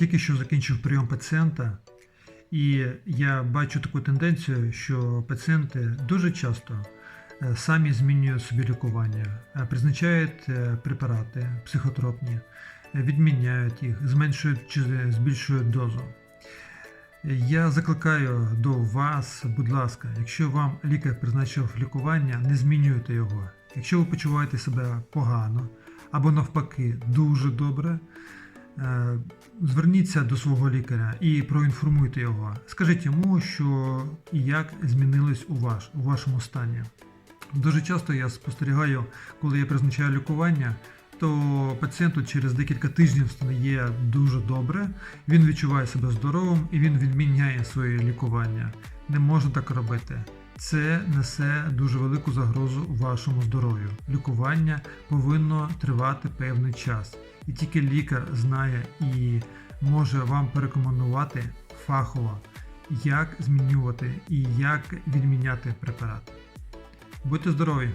Тільки що закінчив прийом пацієнта, і я бачу таку тенденцію, що пацієнти дуже часто е, самі змінюють собі лікування, е, призначають е, препарати психотропні, відміняють їх, зменшують чи збільшують дозу. Я закликаю до вас, будь ласка, якщо вам лікар призначив лікування, не змінюйте його. Якщо ви почуваєте себе погано або навпаки дуже добре, зверніться до свого лікаря і проінформуйте його. Скажіть йому, що і як змінилось у, ваш, у вашому стані. Дуже часто я спостерігаю, коли я призначаю лікування, то пацієнту через декілька тижнів стає дуже добре, він відчуває себе здоровим і він відміняє своє лікування. Не можна так робити. Це несе дуже велику загрозу вашому здоров'ю. Лікування повинно тривати певний час, і тільки лікар знає і може вам порекомендувати фахово, як змінювати і як відміняти препарат. Будьте здорові!